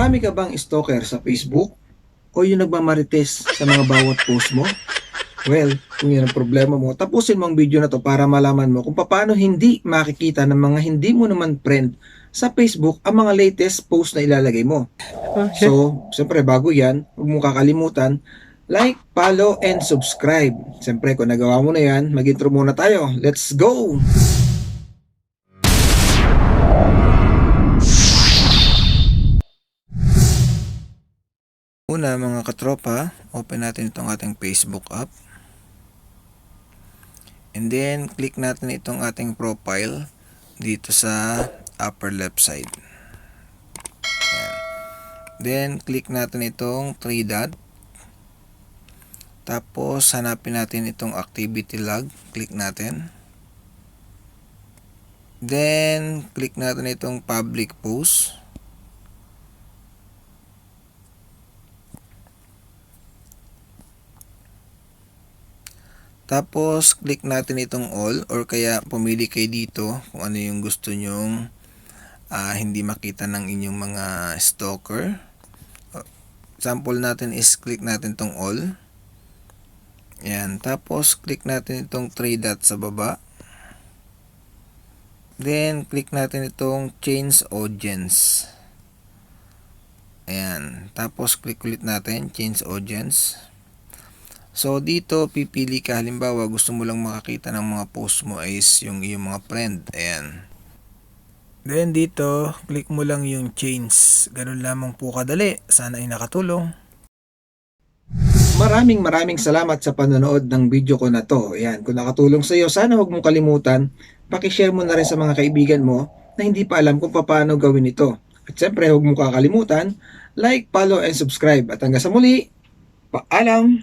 Marami ka bang stalker sa Facebook? O yung nagmamarites sa mga bawat post mo? Well, kung yan ang problema mo, tapusin mo ang video na to para malaman mo kung paano hindi makikita ng mga hindi mo naman friend sa Facebook ang mga latest post na ilalagay mo. So, siyempre bago yan, huwag mo kakalimutan, like, follow, and subscribe. Siyempre, kung nagawa mo na yan, mag-intro muna tayo. Let's go! Una mga katropa, open natin itong ating Facebook app. And then, click natin itong ating profile dito sa upper left side. Ayan. Then, click natin itong 3 dot. Tapos, hanapin natin itong activity log. Click natin. Then, click natin itong public post. Tapos, click natin itong all or kaya pumili kayo dito kung ano yung gusto nyong ah, hindi makita ng inyong mga stalker. Uh, Sample natin is click natin itong all. Yan. Tapos, click natin itong 3 dots sa baba. Then, click natin itong change audience. Ayan. Tapos, click ulit natin change audience. So dito pipili ka halimbawa gusto mo lang makakita ng mga post mo is yung iyong mga friend. Ayan. Then dito, click mo lang yung change. Ganun lamang po kadali. Sana ay nakatulong. Maraming maraming salamat sa panonood ng video ko na to. Ayan, kung nakatulong sa iyo, sana huwag mong kalimutan, pakishare mo na rin sa mga kaibigan mo na hindi pa alam kung paano gawin ito. At syempre, huwag mong kakalimutan, like, follow, and subscribe. At hanggang sa muli, paalam!